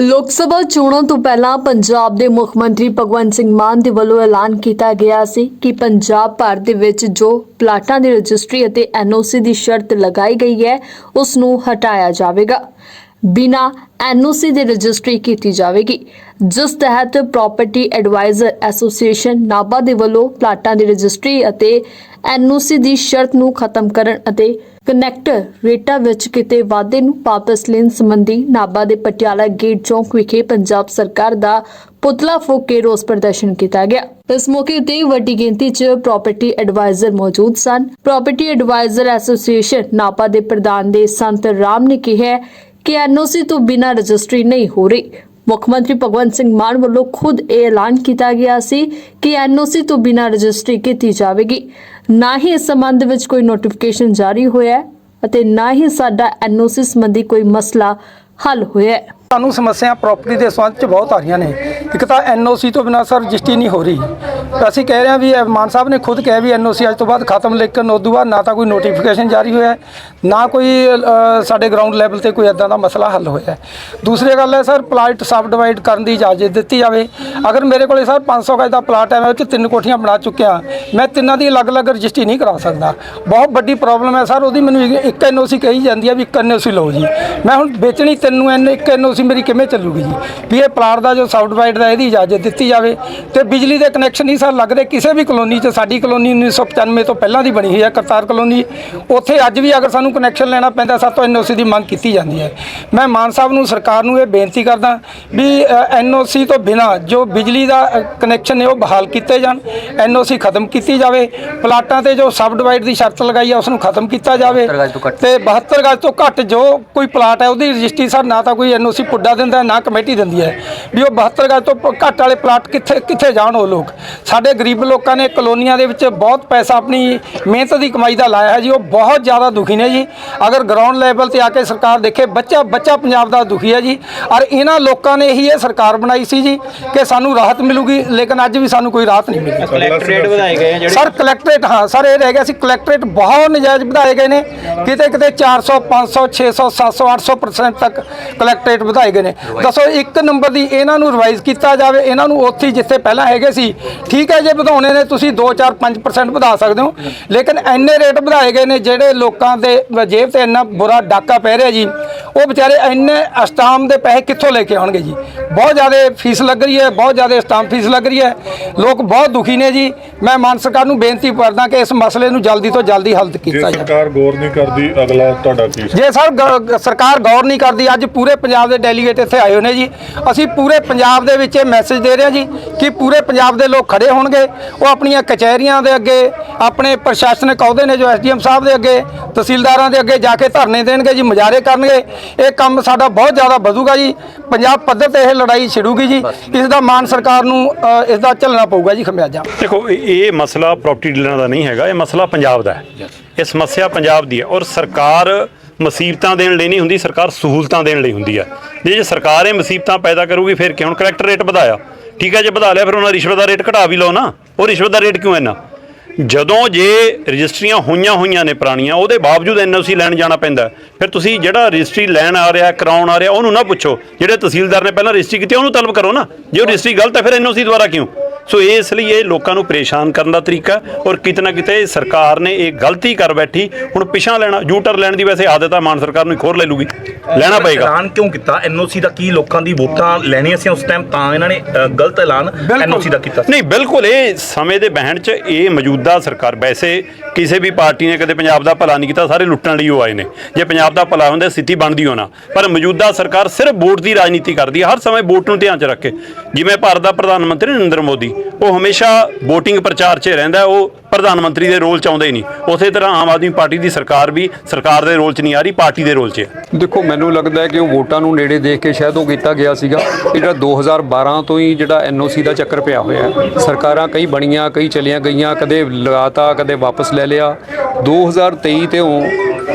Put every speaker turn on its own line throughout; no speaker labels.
ਲੋਕ ਸਭਾ ਚੋਣਾਂ ਤੋਂ ਪਹਿਲਾਂ ਪੰਜਾਬ ਦੇ ਮੁੱਖ ਮੰਤਰੀ ਭਗਵੰਤ ਸਿੰਘ ਮਾਨ ਦੇ ਵੱਲੋਂ ਐਲਾਨ ਕੀਤਾ ਗਿਆ ਸੀ ਕਿ ਪੰਜਾਬ ਭਰ ਦੇ ਵਿੱਚ ਜੋ ਪਲਾਟਾਂ ਦੀ ਰਜਿਸਟਰੀ ਅਤੇ ਐਨਓਸੀ ਦੀ ਸ਼ਰਤ ਲਗਾਈ ਗਈ ਹੈ, ਉਸ ਨੂੰ ਹਟਾਇਆ ਜਾਵੇਗਾ। ਬਿਨਾ ਐਨਓਸੀ ਦੀ ਰਜਿਸਟਰੀ ਕੀਤੀ ਜਾਵੇਗੀ। ਜਿਸ ਤਹਿਤ ਪ੍ਰਾਪਰਟੀ ਐਡਵਾਈਜ਼ਰ ਐਸੋਸੀਏਸ਼ਨ ਨਾਭਾ ਦੇ ਵੱਲੋਂ ਪਲਾਟਾਂ ਦੀ ਰਜਿਸਟਰੀ ਅਤੇ ਐਨਓਸੀ ਦੀ ਸ਼ਰਤ ਨੂੰ ਖਤਮ ਕਰਨ ਅਤੇ ਕਨੈਕਟਰ ਰੇਟਾਂ ਵਿੱਚ ਕਿਤੇ ਵਾਧੇ ਨੂੰ ਵਾਪਸ ਲੈਣ ਸੰਬੰਧੀ ਨਾਭਾ ਦੇ ਪਟਿਆਲਾ ਗੇਟ ਚੌਂਕ ਵਿਖੇ ਪੰਜਾਬ ਸਰਕਾਰ ਦਾ ਪੁਤਲਾ ਫੂਕ ਕੇ ਰੋਸ ਪ੍ਰਦਰਸ਼ਨ ਕੀਤਾ ਗਿਆ। ਇਸ ਮੌਕੇ ਤੇ ਵੱਡੀ ਗਿਣਤੀ 'ਚ ਪ੍ਰਾਪਰਟੀ ਐਡਵਾਈਜ਼ਰ ਮੌਜੂਦ ਸਨ। ਪ੍ਰਾਪਰਟੀ ਐਡਵਾਈਜ਼ਰ ਐਸੋਸੀਏਸ਼ਨ ਨਾਭਾ ਦੇ ਪ੍ਰਧਾਨ ਦੇ ਸੰਤ ਰਾਮ ਨੇ ਕਿਹਾ ਕਿ ਐਨਓਸੀ ਤੋਂ ਬਿਨਾਂ ਰਜਿਸਟਰੀ ਨਹੀਂ ਹੋ ਰਹੀ। ਮੁੱਖ ਮੰਤਰੀ ਭਗਵੰਤ ਸਿੰਘ ਮਾਨ ਵੱਲੋਂ ਖੁਦ ਇਹ ਐਲਾਨ ਕੀਤਾ ਗਿਆ ਸੀ ਕਿ ਐਨਓਸੀ ਤੋਂ ਬਿਨਾਂ ਰਜਿਸਟਰੀ ਕੀਤੀ ਜਾਵੇਗੀ। ਨਾ ਹੀ ਇਸ ਸੰਬੰਧ ਵਿੱਚ ਕੋਈ ਨੋਟੀਫਿਕੇਸ਼ਨ ਜਾਰੀ ਹੋਇਆ ਹੈ ਅਤੇ ਨਾ ਹੀ ਸਾਡਾ ਐਨਓਸੀ ਸੰਬੰਧੀ ਕੋਈ ਮਸਲਾ ਹੱਲ ਹੋਇਆ ਹੈ।
ਸਾਨੂੰ ਸਮੱਸਿਆ ਪ੍ਰਾਪਰਟੀ ਦੇ ਸੰਬੰਧ ਚ ਬਹੁਤ ਆ ਰਹੀਆਂ ਨੇ। ਇੱਕ ਤਾਂ ਐਨਓਸੀ ਤੋਂ ਬਿਨਾਂ ਸਰ ਰਜਿਸਟਰੀ ਨਹੀਂ ਹੋ ਰਹੀ। ਅਸੀਂ ਕਹਿ ਰਹੇ ਹਾਂ ਵੀ ਇਹ ਮਾਨ ਸਾਹਿਬ ਨੇ ਖੁਦ ਕਿਹਾ ਵੀ ਐਨਓਸੀ ਅੱਜ ਤੋਂ ਬਾਅਦ ਖਤਮ ਲੇਕਿਨ ਉਸ ਤੋਂ ਬਾਅਦ ਨਾ ਤਾਂ ਕੋਈ ਨੋਟੀਫਿਕੇਸ਼ਨ ਜਾਰੀ ਹੋਇਆ ਹੈ, ਨਾ ਕੋਈ ਅ, ਸਾਡੇ ਗਰਾਊਂਡ ਲੈਵਲ ਤੇ ਕੋਈ ਇਦਾਂ ਦਾ ਮਸਲਾ ਹੱਲ ਹੋਇਆ ਹੈ। ਦੂਸਰੀ ਗੱਲ ਹੈ ਸਰ ਪਲਾਟ ਸਬ ਡਿਵਾਈਡ ਕਰਨ ਦੀ ਇਜਾਜ਼ਤ ਦਿੱਤੀ ਜਾਵੇ। ਅਗਰ ਮੇਰੇ ਕੋਲੇ ਸਰ 500 ਗਜ ਦਾ ਪਲਾਟ ਹੈ ਮੈਂ ਉਹ 'ਚ ਤਿੰਨ ਕੋਠੀਆਂ ਬਣਾ ਚੁੱਕਿਆ ਮੈਂ ਤਿੰਨਾਂ ਦੀ ਅਲੱਗ-ਅਲੱਗ ਰਜਿਸਟਰੀ ਨਹੀਂ ਕਰਾ ਸਕਦਾ। ਬਹੁਤ ਵੱਡੀ ਪ੍ਰੋਬਲਮ ਹੈ ਸਰ ਉਹਦੀ ਮੈਨੂੰ ਇੱਕ- ਇੱਕ ਐਨਓਸੀ ਕਹੀ ਜਾਂਦੀ ਹੈ ਵੀ ਇੱਕ ਐਨਓਸੀ ਲਓ ਜੀ। ਮੈਂ ਹੁਣ ਵੇਚਣੀ ਤਿੰਨ ਨੂੰ ਐਨ ਇੱਕ ਐਨਓਸੀ ਮੇਰੀ ਕਿਵੇਂ ਚੱਲੂਗੀ ਜੀ? ਵੀ ਇਹ ਪਲਾਟ ਦਾ ਜੋ ਸਬ ਡਿਵਾਈਡ ਦਾ ਇਹਦੀ ਇਜਾਜ਼ਤ ਦਿੱਤੀ ਜਾਵੇ ਤੇ ਬਿਜਲੀ ਦੇ ਕਨੈਕਸ਼ਨ ਨਹੀਂ ਸਰ ਲੱਗਦੇ ਕਿਸੇ ਵੀ ਕਲੋਨੀ 'ਚ ਸਾਡੀ ਕਲੋਨੀ 1995 ਤੋਂ ਪਹਿਲਾਂ ਦੀ ਬਣੀ ਹੋਈ ਹੈ ਕਰਤਾਰ ਕਲੋਨੀ ਉੱਥੇ ਅੱਜ ਵੀ ਅਗਰ ਸਾਨੂੰ ਕਨੈਕਸ਼ਨ ਲੈਣਾ ਪੈਂਦਾ ਸਾਤੋਂ ਐਨਓਸੀ ਦੀ ਮੰਗ ਕੀਤੀ ਜਾਂਦੀ ਹੈ। ਮੈਂ ਮਾਨ ਸਾਹਿਬ ਨੂੰ ਸਰਕਾਰ ਨੂੰ ਇਹ ਬੇਨਤੀ ਕਰਦਾ ਵੀ ਐਨਓਸੀ ਤੋਂ ਬਿਨਾ ਜੋ ਬਿਜਲੀ ਦਾ ਕਨੈਕਸ਼ਨ ਨੇ ਉਹ ਬਹਾਲ ਕੀਤੇ ਜਾਣ ਐਨਓਸੀ ਖਤਮ ਕੀਤੀ ਜਾਵੇ ਪਲਾਟਾਂ ਤੇ ਜੋ ਸਬ ਡਿਵਾਈਡ ਦੀ ਸ਼ਰਤ ਲਗਾਈ ਹੈ ਉਸ ਨੂੰ ਖਤਮ ਕੀਤਾ ਜਾਵੇ ਤੇ 72 ਗਜ ਤੋਂ ਘੱਟ ਜੋ ਕੋਈ ਪਲਾਟ ਹੈ ਉਹਦੀ ਰਜਿਸਟਰੀ ਸਰ ਨਾ ਤਾਂ ਕੋਈ ਐਨਓਸੀ ਪੁੱਡਾ ਦਿੰਦਾ ਨਾ ਕਮੇਟੀ ਦਿੰਦੀ ਹੈ। ਵੀ ਉਹ 72 ਗਜ ਤੋਂ ਪ- ਘੱਟ ਵਾਲੇ ਪਲਾਟ ਕਿੱਥੇ ਕਿੱਥੇ ਜਾਣ ਉਹ ਲੋਕ। ਸਾਡੇ ਗਰੀਬ ਲੋਕਾਂ ਨੇ ਕਲੋਨੀਆਂ ਦੇ ਵਿੱਚ ਬਹੁਤ ਪੈਸਾ ਆਪਣੀ ਮਿਹਨਤ ਦੀ ਕਮਾਈ ਦਾ ਲਾਇਆ ਹੈ ਜੀ ਉਹ ਬਹੁਤ ਜ਼ਿਆਦਾ ਦੁਖੀ ਨੇ ਜੀ। ਅਗਰ ਗਰਾਊਂਡ ਲੈਵਲ ਤੇ ਆ ਕੇ ਸਰਕਾਰ ਦੇਖੇ ਬੱਚਾ ਬੱਚਾ ਪੰਜਾਬ ਦਾ ਦੁਖੀ ਹੈ ਜੀ। ਔਰ ਇਹਨਾਂ ਲੋਕਾਂ ਨੇ ਹੀ ਇਹ ਸਰਕਾਰ ਬਣਾਈ ਸੀ ਜੀ ਕਿ ਸਾਨੂੰ ਰਾਹਤ ਮਿਲੂਗੀ ਲੇਕਿਨ ਅੱਜ ਵੀ ਸਾਨੂੰ ਕੋਈ ਰਾਹਤ ਨਹੀਂ ਮਿਲੀ।
ਕਲੈਕਟਰੇਟ ਵਧਾਏ ਗਏ ਆ ਜਿਹੜੇ
ਸਰ ਕਲੈਕਟਰੇਟ ਹਾਂ ਸਰ ਇਹ ਰਹਿ ਗਿਆ ਸੀ ਕਲੈਕਟਰੇਟ ਬਹੁਤ ਨਜਾਇਜ਼ ਵਧਾਏ ਗਏ ਨੇ। ਕਿਤੇ ਕਿਤੇ 400 500 600 700 800% ਤੱਕ ਕਲੈਕਟਰੇਟ ਵਧਾਏ ਗਏ ਨੇ। ਦੱਸੋ ਇੱਕ ਨੰਬਰ ਦੀ ਇਹਨਾਂ ਨੂੰ ਰਿਵਾਈਜ਼ ਕੀਤਾ ਜਾਵੇ ਇਹਨਾਂ ਨੂੰ ਉੱਥੇ ਜਿੱਥੇ ਪਹਿਲਾਂ ਹੈਗੇ ਸੀ ਠੀਕ ਹੈ ਜੇ ਵਧਾਉਣੇ ਨੇ ਤੁਸੀਂ 2 4 5% ਵਧਾ ਸਕਦੇ ਹੋ। ਲੇਕਿਨ ਐਨੇ ਰੇਟ ਵਧਾਏ ਗਏ ਨੇ ਜਿਹੜੇ ਲੋਕਾਂ ਦੇ ਜੇਬ ਤੇ ਇੰਨਾ ਬੁਰਾ ਡਾਕਾ ਪੈ ਰਿਹਾ ਜੀ। ਉਹ ਵਿਚਾਰੇ ਇੰਨੇ ਅਸਟਾਮ ਦੇ ਪੈਸੇ ਕਿੱਥੋਂ ਲੈ ਕੇ ਆਉਣਗੇ ਜੀ? ਬਹੁਤ ਜ਼ਿਆਦਾ ਫੀਸ ਲੱਗ ਰਹੀ ਹੈ ਬਹੁਤ ਜ਼ਿਆਦਾ ਸਟਾਮ ਫੀਸ ਲੱਗ ਰਹੀ ਹੈ। ਲੋਕ ਬਹੁਤ ਦੁਖੀ ਨੇ ਜੀ। ਮੈਂ ਮਾਨ ਸਰਕਾਰ ਨੂੰ ਬੇਨਤੀ ਕਰਦਾ ਕਿ ਇਸ ਮਸਲੇ ਨੂੰ ਜਲਦੀ ਤੋਂ ਜਲਦੀ ਹੱਲ
ਜੇ
ਕੀਤਾ ਜਾਵੇ।
ਸਰਕਾਰ ਗੌਰ ਨਹੀਂ ਕਰਦੀ ਅਗਲਾ ਤੁਹਾਡਾ ਕੀ
ਜੇ ਸਰ ਗ- ਸਰਕਾਰ ਗੌਰ ਨਹੀਂ ਕਰਦੀ ਅੱਜ ਪੂਰੇ ਪੰਜਾਬ ਦੇ ਡੈਲੀਗੇਟ ਇੱਥੇ ਆਏ ਹੋਏ ਨੇ ਜੀ। ਅਸੀਂ ਪੂਰੇ ਪੰਜਾਬ ਦੇ ਵਿੱਚ ਇਹ ਮੈਸੇਜ ਦੇ ਰਹੇ ਹਾਂ ਜੀ ਕਿ ਪੂਰੇ ਪੰਜਾਬ ਦੇ ਲੋਕ ਖੜੇ ਹੋਣਗੇ। ਉਹ ਆਪਣੀਆਂ ਕਚਹਿਰੀਆਂ ਦੇ ਅੱਗੇ ਆਪਣੇ ਪ੍ਰਸ਼ਾਸਨਿਕ ਅਹੁਦੇ ਨੇ ਜੋ ਐਸਡੀਐਮ ਸਾਹਿਬ ਦੇ ਅੱਗੇ ਤਹਿਸੀਲਦਾਰਾਂ ਦੇ ਅੱਗੇ ਜਾ ਕੇ ਧਰਨੇ ਦੇਣਗੇ ਜੀ ਮੁਜ਼ਾਹਰੇ ਕਰਨਗੇ। ਇਹ ਕੰਮ ਸਾਡਾ ਬਹੁਤ ਜ਼ਿਆਦਾ ਵਧੂਗਾ ਜੀ। ਪੰਜਾਬ ਪੱਧਰ ਤੇ ਇਹ ਲੜਾਈ ਛਿੜੂਗੀ ਜੀ। ਇਸ ਦਾ ਮਾਨ ਸਰਕਾਰ ਨੂੰ ਇਸ ਦਾ ਝੱਲਣਾ ਪਊਗਾ ਜੀ ਖਮਿਆਜਾ।
ਦੇਖੋ ਇਹ ਮਸਲਾ ਪ੍ਰਾਪਰਟੀ ਡੀਲਰਾਂ ਦਾ ਨਹੀਂ ਹੈਗਾ ਇਹ ਮਸਲਾ ਪੰਜਾਬ ਦਾ ਹੈ। ਇਹ ਸਮੱਸਿਆ ਪੰਜਾਬ ਦੀ ਹੈ ਔਰ ਸਰਕਾਰ ਮੁਸੀਬਤਾਂ ਦੇਣ ਲਈ ਨਹੀਂ ਹੁੰਦੀ ਸਰਕਾਰ ਸਹੂਲਤਾਂ ਦੇਣ ਲਈ ਹੁੰਦੀ ਹੈ। ਜੇ ਜੇ ਸਰਕਾਰ ਇਹ ਮੁਸੀਬਤਾਂ ਪੈਦਾ ਕਰੂਗੀ ਫਿਰ ਕਿ ਹੁਣ ਕਲੈਕਟਰ ਰੇਟ ਵਧਾਇਆ। ਠੀਕ ਹੈ ਜੇ ਵਧਾ ਲਿਆ ਫਿਰ ਉਹਨਾਂ ਰਿਸ਼ਵਤ ਦਾ ਰੇਟ ਘਟਾ ਵੀ ਲਓ ਨਾ। ਉਹ ਰਿਸ਼ਵਤ ਦਾ ਰੇਟ ਕਿਉਂ ਇੰਨਾ? ਜਦੋਂ ਜੇ ਰਜਿਸਟਰੀਆਂ ਹੋਈਆਂ ਹੋਈਆਂ ਨੇ ਪੁਰਾਣੀਆਂ, ਉਹਦੇ ਬਾਵਜੂਦ ਐਨਓਸੀ ਲੈਣ ਜਾਣਾ ਪੈਂਦਾ ਫਿਰ ਤੁਸੀਂ ਜਿਹੜਾ ਰਜਿਸਟਰੀ ਲੈਣ ਆ ਰਿਹਾ, ਕਰਾਉਣ ਆ ਰਿਹਾ, ਉਹਨੂੰ ਨਾ ਪੁੱਛੋ। ਜਿਹੜੇ ਤਹਿਸੀਲਦਾਰ ਨੇ ਪਹਿਲਾਂ ਰਜਿਸਟਰੀ ਕੀਤੀ, ਉਹਨੂੰ ਤਲਬ ਕਰੋ ਨਾ। ਜੇ ਉਹ ਰਜਿਸਟਰੀ ਗਲਤ ਹੈ, ਫਿਰ ਐਨਓਸੀ ਦੁਆਰਾ ਕਿਉਂ? ਸੋ ਇਸ ਲਈ ਇਹ ਲੋਕਾਂ ਨੂੰ ਪਰੇਸ਼ਾਨ ਕਰਨ ਦਾ ਤਰੀਕਾ ਔਰ ਕਿਤੇ ਨਾ ਕਿਤੇ ਸਰਕਾਰ ਨੇ ਇਹ ਗਲਤੀ ਕਰ ਬੈਠੀ। ਹੁਣ ਪਿਛਾਂ ਲੈਣਾ ਯੂਟਰ ਲੈਣ ਦੀ ਵੈਸੇ ਆਦਤ ਆ ਮਾਨ ਸਰਕਾਰ ਨੂੰ ਇੱਕ ਹੋਰ ਲੈ ਲੂਗੀ। ਲੈਣਾ ਪਏਗਾ।
ਐਲਾਨ ਕਿਉਂ ਕੀਤਾ? ਐਨਓਸੀ ਦਾ ਕੀ ਲੋਕਾਂ ਦੀ ਵੋਟਾਂ ਲੈਣੀਆਂ ਸੀ ਉਸ ਟਾਈਮ ਤਾਂ ਇਹਨਾਂ ਨੇ ਗਲਤ ਐਲਾਨ ਐਨਓਸੀ ਦਾ ਕੀਤਾ ਸੀ।
ਨਹੀਂ ਬਿਲਕੁਲ ਇਹ ਸਮੇਂ ਦੇ ਬਹਿਣ 'ਚ ਇਹ ਮੌਜੂਦਾ ਸਰਕਾਰ ਵੈਸੇ ਕਿਸੇ ਵੀ ਪਾਰਟੀ ਨੇ ਕਦੇ ਪੰਜਾਬ ਦਾ ਭਲਾ ਨਹੀਂ ਕੀਤਾ ਸਾਰੇ ਲੁੱਟਣ ਲਈ ਉਹ ਆਏ ਨੇ। ਜੇ ਪੰਜਾਬ ਦਾ ਭਲਾ ਹੁੰਦਾ ਸਥਿਤੀ ਬਣਦੀ ਹੋਣਾ। ਪਰ ਮੌਜੂਦਾ ਸਰਕਾਰ ਸਿਰਫ ਵੋਟ ਦੀ ਰਾਜਨੀਤੀ ਕਰਦੀ ਹੈ ਹਰ ਸਮੇਂ ਵੋਟ ਨੂੰ ਧਿਆਨ 'ਚ ਰੱਖ। ਕੇ ਜਿਵੇਂ ਭਾਰਤ ਦਾ ਪ੍ਰਧਾਨ ਮੰਤਰੀ ਨਰਿੰਦਰ ਮੋਦੀ ਉਹ ਹਮੇਸ਼ਾ VOTING ਪ੍ਰਚਾਰ 'ਚ ਰਹਿੰਦਾ, ਉਹ ਪ੍ਰਧਾਨ ਮੰਤਰੀ ਦੇ ਰੋਲ 'ਚ ਆਉਂਦਾ ਹੀ ਨਹੀਂ। ਉਸੇ ਤਰ੍ਹਾਂ ਆਮ ਆਦਮੀ ਪਾਰਟੀ ਦੀ ਸਰਕਾਰ ਵੀ ਸਰਕਾਰ ਦੇ ਰੋਲ 'ਚ ਨਹੀਂ ਆ ਰਹੀ, ਪਾਰਟੀ ਦੇ ਰੋਲ 'ਚ।
ਦੇਖੋ, ਮੈਨੂੰ ਲੱਗਦਾ ਹੈ ਕਿ ਉਹ ਵੋਟਾਂ ਨੂੰ ਨੇੜੇ ਦੇਖ ਕੇ ਸ਼ਾਇਦ ਉਹ ਕੀਤਾ ਗਿਆ ਸੀਗਾ। ਇਹ ਜਿਹੜਾ 2012 ਤੋਂ ਹੀ ਜਿਹੜਾ ਐਨਓਸੀ ਦਾ ਚੱਕਰ ਪਿਆ ਹੋਇਆ ਹੈ। ਸਰਕਾਰਾਂ ਕਈ ਬਣੀਆਂ, ਕਈ ਚਲੀਆਂ ਗਈਆਂ, ਕਦੇ ਲਗਾਤਾ ਕਦੇ ਵਾਪਸ ਲੈ ਲਿਆ। 2023 ਤੇ ਉਹ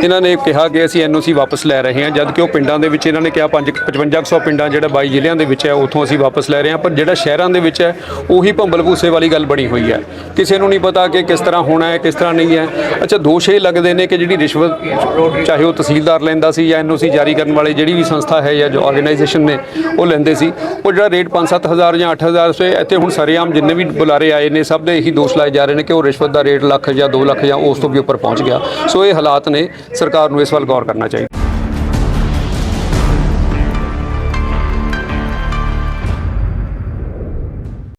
ਇਹਨਾਂ ਨੇ ਕਿਹਾ ਕਿ ਅਸੀਂ ਐਨਓਸੀ ਵਾਪਸ ਲੈ ਰਹੇ ਹਾਂ ਜਦ ਕਿ ਉਹ ਪਿੰਡਾਂ ਦੇ ਵਿੱਚ ਇਹਨਾਂ ਨੇ ਕਿਹਾ 5 5500 ਪਿੰਡਾਂ ਜਿਹੜਾ 22 ਜ਼ਿਲ੍ਹਿਆਂ ਦੇ ਵਿੱਚ ਹੈ, ਉੱਥੋਂ ਅਸੀਂ ਵਾਪਸ ਲੈ ਰਹੇ ਹਾਂ, ਪਰ ਜਿਹੜਾ ਸ਼ਹਿਰਾਂ ਦੇ ਵਿੱਚ ਹੈ, ਉਹੀ ਭੰਬਲ ਭੂਸੇ ਵਾਲੀ ਗੱਲ ਬਣੀ ਹੋਈ ਹੈ। ਕਿਸੇ ਨੂੰ ਨਹੀਂ ਪਤਾ ਕਿ ਕਿਸ ਤਰ੍ਹਾਂ ਹੋਣਾ ਹੈ, ਕਿਸ ਤਰ੍ਹਾਂ ਨਹੀਂ ਹੈ। ਅੱਛਾ, ਦੋਸ਼ ਇਹ ਲੱਗਦੇ ਨੇ ਕਿ ਜਿਹੜੀ ਰਿਸ਼ਵਤ ਚਾਹੇ ਉਹ ਤਹਿਸੀਲਦਾਰ ਲੈਂਦਾ ਸੀ ਜਾਂ ਐਨਓਸੀ ਜਾਰੀ ਕਰਨ ਵਾਲੀ ਜਿਹੜੀ ਵੀ ਸੰਸਥਾ ਹੈ ਜਾਂ ਜੋ ਆਰਗੇਨਾਈਜੇਸ਼ਨ ਨੇ, ਉਹ ਲੈਂਦੇ ਸੀ। ਉਹ ਜਿਹੜਾ ਰੇਟ 5-7000 ਜਾਂ 8000 ਸੇ ਇੱਥੇ ਹੁਣ ਸਰੇਆਮ ਜਿੰਨੇ ਵੀ ਬੁਲਾਰੇ ਆਏ ਨੇ, ਸਭ ਦੇ ਇਹੀ ਦੋਸ਼ ਲਾਏ ਜਾ ਰਹੇ ਨੇ ਕਿ ਉਹ ਰਿਸ਼ਵਤ ਦਾ ਰੇਟ ਲੱਖ ਜਾਂ 2 ਲੱਖ ਜਾਂ ਉਸ ਤੋਂ ਵੀ ਉੱਪਰ ਪਹੁੰਚ ਗਿਆ। ਸੋ ਇਹ ਹਾਲਾਤ ਨੇ। ਸਰਕਾਰ ਨੂੰ ਇਸ ਵੱਲ ਗੌਰ ਕਰਨਾ ਚਾਹੀਦਾ।